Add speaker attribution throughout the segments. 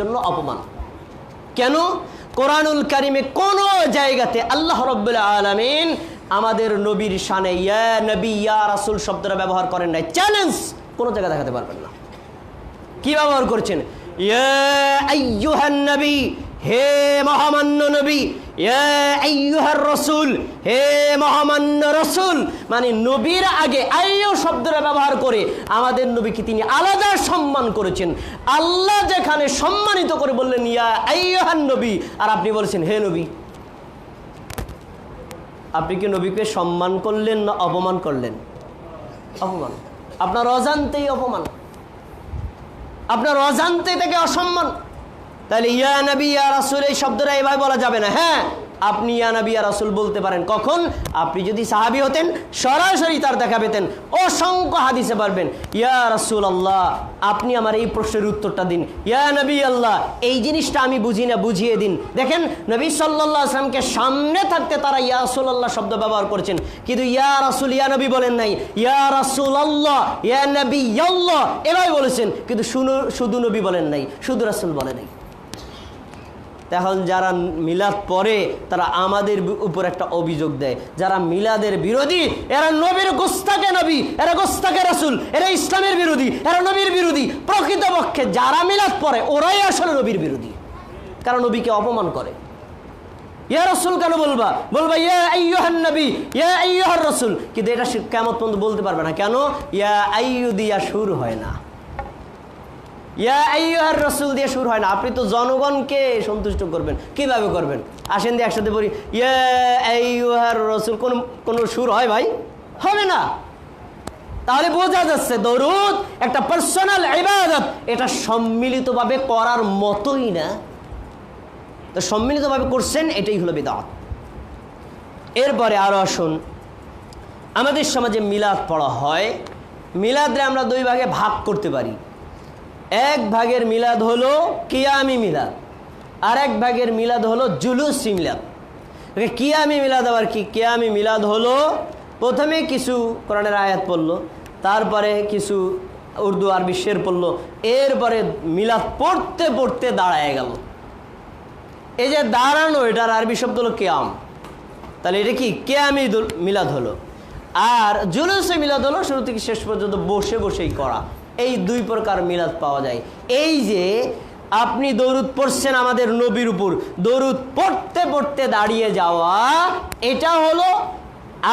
Speaker 1: জন্য অপমান। কেন? কোরআনুল কারিমে কোন জায়গাতে আল্লাহ রব্বুল্লাহ আলমিন আমাদের নবীর শানে ইয়া নবী, ইয়া রাসুল শব্দটা ব্যবহার করেন নাই। চ্যালেঞ্জ কোনো জায়গায় দেখাতে পারবেন না। কি ব্যবহার করছেন? ইয়া নবী, হে মহামান্য নবী রসুল, হে মহামান্য রসুল মানে নবীর আগে শব্দটা ব্যবহার করে আমাদের নবীকে তিনি আলাদা সম্মান করেছেন। আল্লাহ সম্মানিত করে বললেন নবী, আর আপনি বলেছেন, হে নবী। আপনি কি নবীকে সম্মান করলেন না অপমান করলেন? অপমান। আপনার অজান্তেই অপমান। আপনার অজান্তে থেকে অসম্মান। তাহলে ইয়া নবী, ইয়া রাসুল, এই শব্দটা এভাবে বলা যাবে না। হ্যাঁ আপনি ইয়া নবী, ইয়া রাসুল বলতে পারেন। কখন? আপনি যদি সাহাবি হতেন, সরাসরি তার দেখা পেতেন। অসংখ্য হাদিসে পারবেন ইয়া রাসুল আল্লাহ আপনি আমার এই প্রশ্নের উত্তরটা দিন। ইয়া নবী আল্লাহ, এই জিনিসটা আমি বুঝি না, বুঝিয়ে দিন। দেখেন, নবী সাল্লাহ আসলামকে সামনে থাকতে তারা ইয়া রাসুল আল্লাহ শব্দ ব্যবহার করেছেন। কিন্তু ইয়া রাসুল, ইয়া নবী বলেন নাই, ইয়া রাসুল আল্লাহ ইয়া নবী আল্লাহ। এভাবে বলেছেন, কিন্তু শুধু নবী বলেন নাই, শুধু রাসুল বলে নাই। এখন যারা মিলাদ পরে তারা আমাদের উপর একটা অভিযোগ দেয়। যারা মিলাদের বিরোধী, এরা নবীর গোস্তাকে নবী, এরা গোস্তাকে রাসুল, এরা ইসলামের বিরোধী, এরা নবীর বিরোধী। প্রকৃতপক্ষে যারা মিলাদ পরে ওরাই আসলে নবীর বিরোধী। কারণ নবীকে অপমান করে। ইয়া রসুল কেন বলবা? বলবা, ইয়া আইয়ুহান নবী, ইয়া আইয়ুহার রসুল। কিন্তু এটা কেমন পর্যন্ত বলতে পারবে না। কেন? ইয়া আইয়ু দিয়া শুরু হয় না। ইয়া রসুল দিয়ে শুরু হয় না। আপনি তো জনগণকে সন্তুষ্ট করবেন। কীভাবে করবেন? আসেন দিয়ে একসাথে বলি ইয়া রসুল, কোন কোন সুর হয় ভাই? হবে না। তাহলে বোঝা যাচ্ছে, দরুদ একটা পার্সোনাল ইবাদত। এটা সম্মিলিতভাবে করার মতোই না। তো সম্মিলিতভাবে করছেন, এটাই হলো বিদাত। এরপরে আরও আসুন। আমাদের সমাজে মিলাদ পড়া হয়। মিলাদরে আমরা দুই ভাগে ভাগ করতে পারি। এক ভাগের মিলাদ হলো কিয়ামি মিলাদ, আর এক ভাগের মিলাদ হলো জুলুসি মিলাদ। কিয়ামি মিলাদ আবার কি? কিয়ামি মিলাদ হলো প্রথমে কিছু কোরআনের আয়াত পড়ল, তারপরে কিছু উর্দু আরবি শের পড়ল, এরপরে মিলাদ পড়তে পড়তে দাঁড়ায় গেল। এই যে দাঁড়ানো, এটার আরবি শব্দ হলো কেয়াম। তাহলে এটা কি? কেয়ামি মিলাদ হলো। আর জুলুসে মিলাদ হলো শুরু থেকে শেষ পর্যন্ত বসে বসেই করা। এই দুই প্রকার মিলাদ পাওয়া যায়। এই যে আপনি দরুদ পড়ছেন আমাদের নবীর উপর, দরুদ পড়তে পড়তে দাঁড়িয়ে যাওয়া, এটা হলো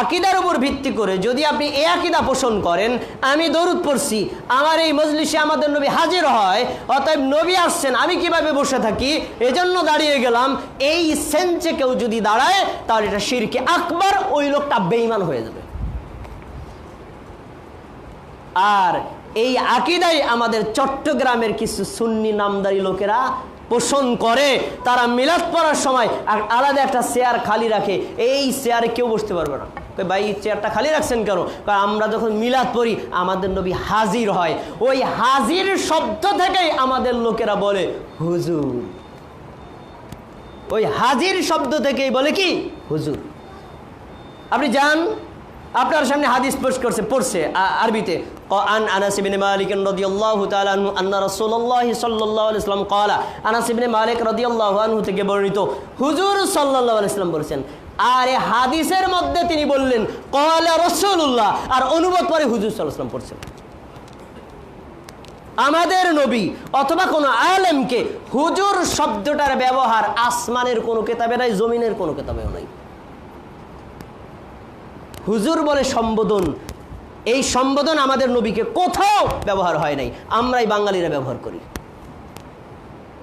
Speaker 1: আকিদার উপর ভিত্তি করে যদি আপনি এ আকিদা পোষণ করেন, আমি দরুদ পড়ছি, আমার এই মজলিসে আমাদের নবী হাজির হয়, অতএব নবী আসছেন, আমি কীভাবে বসে থাকি? এজন্য দাঁড়িয়ে গেলাম, এই সেন্সে কেউ যদি দাঁড়ায়, তাহলে এটা শিরকে আকবার, ওই লোকটা বেইমান হয়ে যাবে। আর এই আকিদাই আমাদের চট্টগ্রামের কিছু সুন্নি নামদারি লোকেরা পোষণ করে। তারা মিলাদ পড়ার সময় আলাদা একটা চেয়ার খালি রাখে। এই চেয়ারে কেউ বসতে পারবে না। ভাই চেয়ারটা খালি রাখছেন কেন? কারণ আমরা যখন মিলাদ পড়ি, আমাদের নবী হাজির হয়। ওই হাজির শব্দ থেকেই আমাদের লোকেরা বলে, হুজুর। ওই হাজির শব্দ থেকেই বলে কি? হুজুর। আপনি যান, আপনার সামনে হাদিস পোস্ট করছে, পড়ছে আন আনাস ইবনে মালিক রাদিয়াল্লাহু তাআলা আনহু আন্না রাসূলুল্লাহ সাল্লাল্লাহু আলাইহি ওয়াসাল্লাম ক্বালা আনাস ইবনে মালিক রাদিয়াল্লাহু আনহু থেকে বর্ণিত, হুজুর সাল্লাল্লাহু আলাইহি ওয়াসাল্লাম বলেছেন, আর হাদিসের মধ্যে তিনি বললেন আর অনুবাদ পরে হুজুর ওয়াসাল্লাম পড়ছেন। আমাদের নবী অথবা কোনো আলেমকে হুজুর শব্দটার ব্যবহার আসমানের কোনো কেতাবে নাই, জমিনের কোনো কেতাবেও নাই। হুজুর বলে সম্বোধন এই সম্বোধন আমাদের নবীকে কোথাও ব্যবহার হয় নাই। আমরাই বাঙালিরা ব্যবহার করি।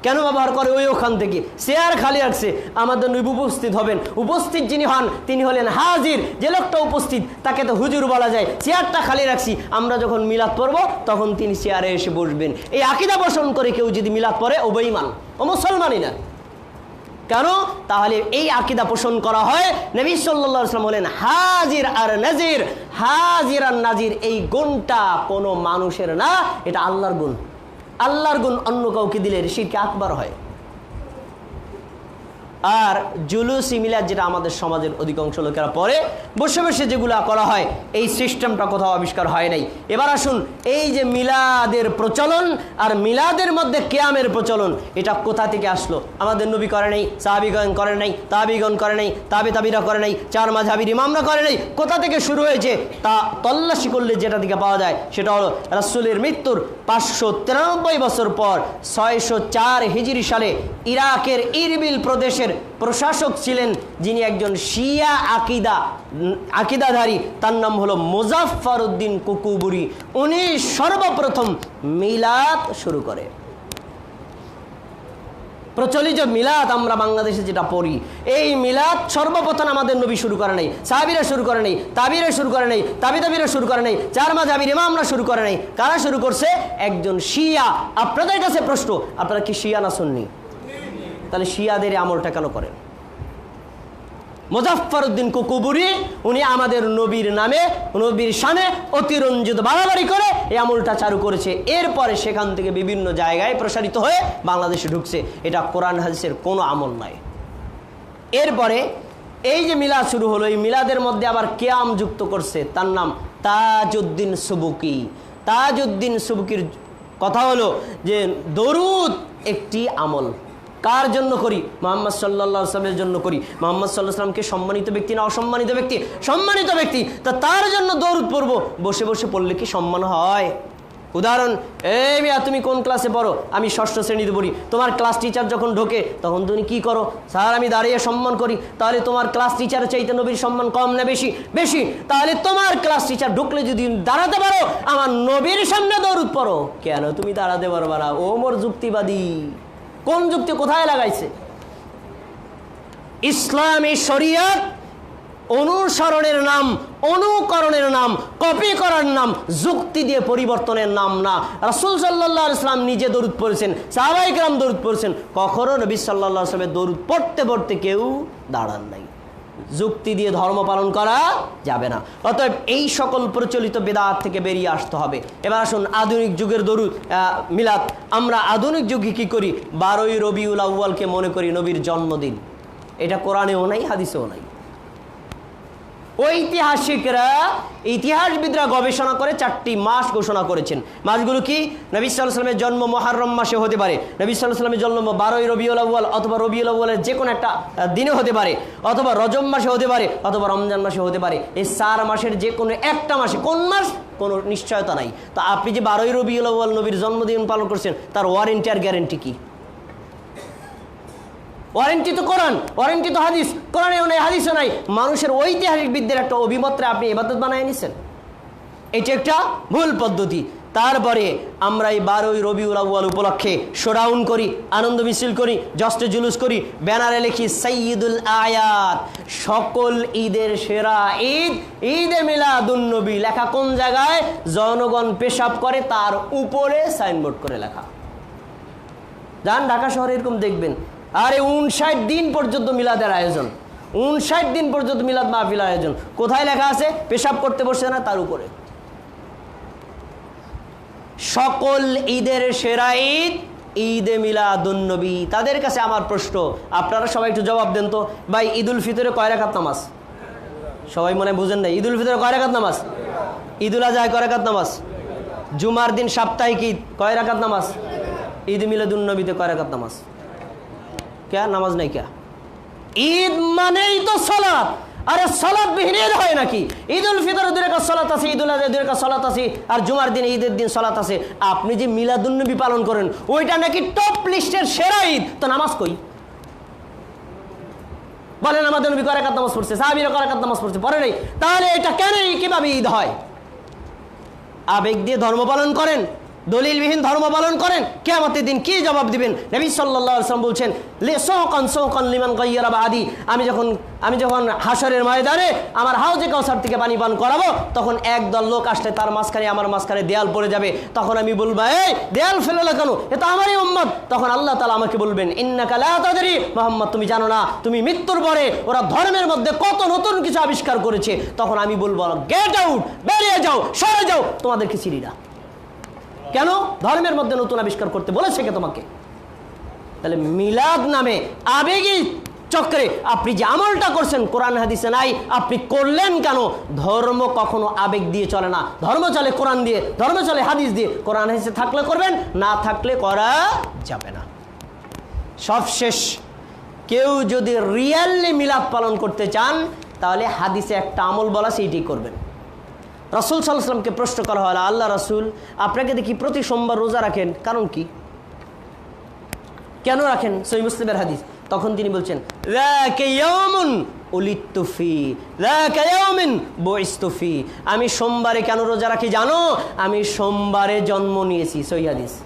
Speaker 1: কেন ব্যবহার করে ওই ওখান থেকে? চেয়ার খালি রাখছে আমাদের নবী উপস্থিত হবেন। উপস্থিত যিনি হন, তিনি হলেন হাজির। যে লোকটা উপস্থিত, তাকে তো হুজুর বলা যায়। চেয়ারটা খালি রাখছি। আমরা যখন মিলাদ পড়ব, তখন তিনি চেয়ারে এসে বসবেন। এই আকিদা পোষণ করে কেউ যদি মিলাদ পড়ে, ও বেঈমান। ও মুসলমানই না। কেন? তাহলে এই আকিদা পোষণ করা হয় নবী সাল্লাম বলেন, হাজির আর নাজির, হাজির আর নাজির এই গুণটা কোনো মানুষের না, এটা আল্লাহর গুণ। আল্লাহর গুণ অন্য কাউকে দিলে ঋষিকে আকবার হয়? আর জুলুসি মিলাদ যেটা আমাদের সমাজের অধিকাংশ লোকেরা পরে বসে বসে যেগুলা করা হয়, এই সিস্টেমটা কোথাও আবিষ্কার হয় নাই। এবার আসুন, এই যে মিলাদের প্রচলন আর মিলাদের মধ্যে কেয়ামের প্রচলন, এটা কোথা থেকে আসলো? আমাদের নবী করে নাই, সাহাবিগণ করে নাই, তাবিগণ করে নাই, তাবে তাবিরা করে নাই, চার মাঝাবির ইমামরা করে নাই। কোথা থেকে শুরু হয়েছে? তা তল্লাশি করলে যেটা থেকে পাওয়া যায়, সেটা হলো রাসুলের মৃত্যুর পাঁচশো তিরানব্বই বছর পর ছয়শো চার হিজরি সালে ইরাকের ইরবিল প্রদেশের প্রশাসক ছিলেন যিনি একজন শিয়া আকিদা আকিদাধারী। তার নাম হলো মুজাফফর উদ্দিন কুকুবুরি। উনি সর্বপ্রথম মিলাদ শুরু করে। প্রচলিত মিলাদ আমরা বাংলাদেশে যেটা পড়ি, এই মিলাদ সর্বপ্রথম আমাদের নবী শুরু করে নাই। সাহাবিরা শুরু করে নাই, তাবিরা শুরু করে নাই তাবি তাবিরা শুরু করে নাই, চার মাঝাবির ইমামরা শুরু করে নাই। কারা শুরু করছে? একজন শিয়া। আপনাদের কাছে প্রশ্ন, আপনারা কি শিয়া না শুননি তাহলে শিয়াদের আমলটা কেন করেন? মুজাফফর উদ্দিন কুকুবুরি, উনি আমাদের নবীর নামে, নবীর শানে অতিরঞ্জিত বাড়াবাড়ি করে এই আমলটা চালু করেছে। এরপরে সেখান থেকে বিভিন্ন জায়গায় প্রসারিত হয়ে বাংলাদেশে ঢুকছে। এটা কোরআন হাদিসের কোনো আমল নয় এরপরে এই যে মিলাদ শুরু হলো, এই মিলাদের মধ্যে আবার কেয়াম যুক্ত করছে। তার নাম তাজউদ্দিন সুবুকি। তাজউদ্দিন সুবুকির কথা হলো যে দরুদ একটি আমল। কার জন্য করি? মোহাম্মদ সাল্লাহ আসলামের জন্য করি। মোহাম্মদ সাল্লাহ সম্মানিত ব্যক্তি না অসম্মানিত ব্যক্তি? সম্মানিত ব্যক্তি। তা তার জন্য দৌড় পড়ব। বসে বসে পড়লে কি সম্মান হয়? উদাহরণ, এই মিয়া, তুমি কোন ক্লাসে পড়ো? আমি ষষ্ঠ শ্রেণীতে পড়ি। তোমার ক্লাস টিচার যখন ঢোকে, তখন তুমি কি করো? স্যার, আমি দাঁড়িয়ে সম্মান করি। তাহলে তোমার ক্লাস টিচার চাইতে নবীর সম্মান কম না বেশি? বেশি। তাহলে তোমার ক্লাস টিচার ঢুকলে যদি দাঁড়াতে পারো, আমার নবীর সামনে দৌড় পড়ো। কেন তুমি দাঁড়াতে পারবা না? ও মোর যুক্তিবাদী। কোন যুক্তি কোথায় লাগাইছে? ইসলামী শরিয়ত অনুসরণের নাম, অনুকরণের নাম, কপি করার নাম, যুক্তি দিয়ে পরিবর্তনের নাম না। রাসুল সাল্লাহ ইসলাম নিজে দরুদ পড়েছেন সাহাবাইকরাম দরুদ পড়েছেন। কখনো নবী সাল্লাহ আসলামের দরুদ পড়তে পড়তে কেউ দাঁড়ান নাই। যুক্তি দিয়ে ধর্ম পালন করা যাবে না। অতএব এই সকল প্রচলিত বেদাত থেকে বেরিয়ে আসতে হবে। এবার আসুন আধুনিক যুগের দরু মিলাদ। আমরা আধুনিক যুগে কি করি? বারোই রবিউল আউ্বালকে মনে করি নবীর জন্মদিন। এটা কোরআনেও নাই, হাদিসেও নাই। ঐতিহাসিকরা, ইতিহাসবিদরা গবেষণা করে চারটি মাস ঘোষণা করেছেন। মাসগুলো কি? নবী সাল্লামের জন্ম মহারম মাসে হতে পারে। নবী সাল্লামের জন্ম বারোই রবিউল আউ্বাল অথবা রবিউল আউ্বালের যে কোনো একটা দিনে হতে পারে। অথবা রজম মাসে হতে পারে, অথবা রমজান মাসে হতে পারে। এই চার মাসের যে কোনো একটা মাসে, কোন মাস? কোনো নিশ্চয়তা নাই। তো আপনি যে বারোই রবিউল আউ্বাল নবীর জন্মদিন পালন করছেন, তার ওয়ারেন্টি আর গ্যারেন্টি কি? ওয়ারেন্টি তো কোরআন ওয়ারেন্টি তো হাদিস। কোরআনেও নাই হাদিসও নাই। মানুষের ঐতিহাসিক বিদ্যের একটা অভিমতরে আপনি এবাদত বানায় নিছেন। এটি একটা ভুল পদ্ধতি। তারপরে আমরা এই বারোই রবিউল আউ্য়াল উপলক্ষে শোডাউন করি, আনন্দ মিছিল করি জস্টে জুলুস করি, ব্যানারে লিখি সৈয়দুল আয়াত। সকল ঈদের সেরা ঈদ, ঈদে মিলাদুন্নবী লেখা কোন জায়গায়? জনগণ পেশাব করে, তার উপরে সাইনবোর্ড করে লেখা। যান, ঢাকা শহরে এরকম দেখবেন। আরে উনষাট দিন পর্যন্ত মিলাদের আয়োজন। উনষাট দিন পর্যন্ত মিলাদ মাহফিল আয়োজন। কোথায় লেখা আছে? পেশাব করতে বসে না, তার উপরে। সকল ঈদের সেরা ঈদ, ঈদে মিলাদুন্নবী। তাদের কাছে আমার প্রশ্ন, আপনারা সবাই একটু জবাব দেন তো। ভাই, ঈদুল ফিতরে কয় রাখাত নামাজ? সবাই মনে বুঝেন না ঈদুল ফিতরে কয় রাখাত নামাজ? ঈদুল আজহায় কয় রাখাত নামাজ? জুমার দিন সাপ্তাহিক ঈদ, কয় রাখাত নামাজ? ঈদ মিলাদুন্নবীতে কয় রাখাত নামাজ? ক্যা নামাজ নাই ক্যা ঈদ মানেই তো সলাৎ আরে ঈদ হয় নাকি ঈদ উল ফিতর দুই রেখা সলাৎ আছে ঈদ উল আজহা রেখা সলাৎ আছে আর জুমার দিন ঈদের দিন সলাৎ আছে আপনি যে মিলাদুন্নবী পালন করেন ওইটা নাকি টপ লিস্টের সেরা ঈদ তো নামাজ কই বলেন আমাদের নবী করাকাত নামাজ পড়ছে সাহাবিরা করাকাত নামাজ পড়ছে পরে নেই তাহলে এটা কেন কীভাবে ঈদ হয় আবেগ দিয়ে ধর্ম পালন করেন দলিলবিহীন ধর্ম পালন করেন কেমতের দিন কি জবাব দিবেন? নবী সাল্লাহ আসলাম বলছেন, লে আদি আমি যখন আমি যখন হাসরের ময়দানে আমার হাউজে কাউসার থেকে পানি পান করাবো, তখন একদল লোক আসলে তার মাঝখানে, আমার মাঝখানে দেয়াল পড়ে যাবে। তখন আমি বলব, এই, দেয়াল ফেলে কেন? এ তো আমারই উম্মত। তখন আল্লাহ তালা আমাকে বলবেন, ইন্নাকা লা মোহাম্মদ, তুমি জানো না, তুমি মৃত্যুর পরে ওরা ধর্মের মধ্যে কত নতুন কিছু আবিষ্কার করেছে। তখন আমি বলব, গেট আউট, বেরিয়ে যাও, সরে যাও, তোমাদেরকে চিনি না কেন? ধর্মের মধ্যে নতুন আবিষ্কার করতে বলেছে কে তোমাকে? তাহলে মিলাদ নামে আবেগী চক্রে আপনি যে আমলটা করছেন, কোরআন হাদিসে নাই, আপনি করলেন কেন? ধর্ম কখনো আবেগ দিয়ে চলে না। ধর্ম চলে কোরআন দিয়ে, ধর্ম চলে হাদিস দিয়ে। কোরআন হাদিসে থাকলে করবেন, না থাকলে করা যাবে না। সবশেষ, কেউ যদি রিয়েলি মিলাদ পালন করতে চান, তাহলে হাদিসে একটা আমল বলা সেইটি করবেন। রসুল সাল্লামকে প্রশ্ন করা হয় আল্লাহ রসুল আপনাকে দেখি প্রতি সোমবার রোজা রাখেন কারণ কি? কেন রাখেন? সই মুসলিমের হাদিস। তখন তিনি বলছেন "যাকা ইয়াউমুন উলিদতু ফি, যাকা ইয়াউমিন বুইসতু ফি। আমি সোমবারে কেন রোজা রাখি জানো? আমি সোমবারে জন্ম নিয়েছি সই হাদিস।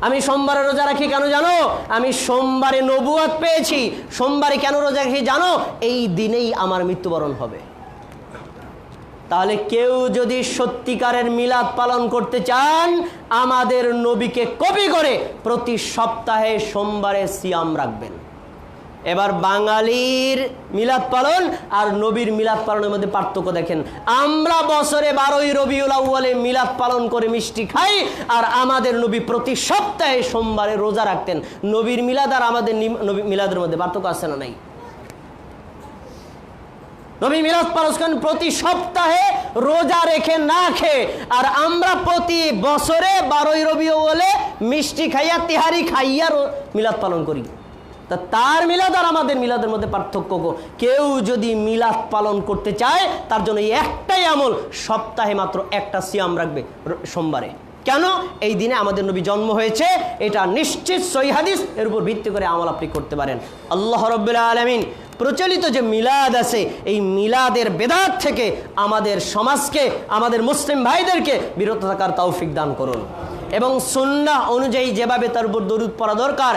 Speaker 1: আমি সোমবারে রোজা রাখি কেন জানো? আমি সোমবারে নবুয়াত পেয়েছি সোমবারে কেন রোজা রাখি জানো? এই দিনেই আমার মৃত্যুবরণ হবে। তাহলে কেউ যদি সত্যিকারের মিলাদ পালন করতে চান, আমাদের নবীকে কপি করে প্রতি সপ্তাহে সোমবারে সিয়াম রাখবেন। এবার বাঙালির মিলাদ পালন আর নবীর মিলাদ পালনের মধ্যে পার্থক্য দেখেন। আমরা বছরে বারোই রবিউল আউ্বালে মিলাদ পালন করে মিষ্টি খাই আর আমাদের নবী প্রতি সপ্তাহে সোমবারে রোজা রাখতেন। নবীর মিলাদ আর আমাদের মিলাদের মধ্যে পার্থক্য আছে না নাই? নবী মিরাজ করেন প্রতি সপ্তাহে রোজা রেখে না খেয়ে, আর আমরা প্রতি বছরে বারোই রবি বলে মিষ্টি খাইয়া, তিহারি খাইয়া মিলাদ পালন করি। তা তার মিলাদ আর আমাদের মিলাদের মধ্যে পার্থক্য গো। কেউ যদি মিলাদ পালন করতে চায়, তার জন্য এই একটাই আমল, সপ্তাহে মাত্র একটা সিয়াম রাখবে সোমবারে। কেন? এই দিনে আমাদের নবী জন্ম হয়েছে, এটা নিশ্চিত সই হাদিস, এর উপর ভিত্তি করে আমল আপনি করতে পারেন। আল্লাহ রব্বুল্লাহ আলমিন প্রচলিত যে মিলাদ আছে, এই মিলাদের বেদাত থেকে আমাদের সমাজকে, আমাদের মুসলিম ভাইদেরকে বিরত থাকার তৌফিক দান করুন। এবং সুন্নাহ অনুযায়ী যেভাবে তার উপর দরুদ পড়া দরকার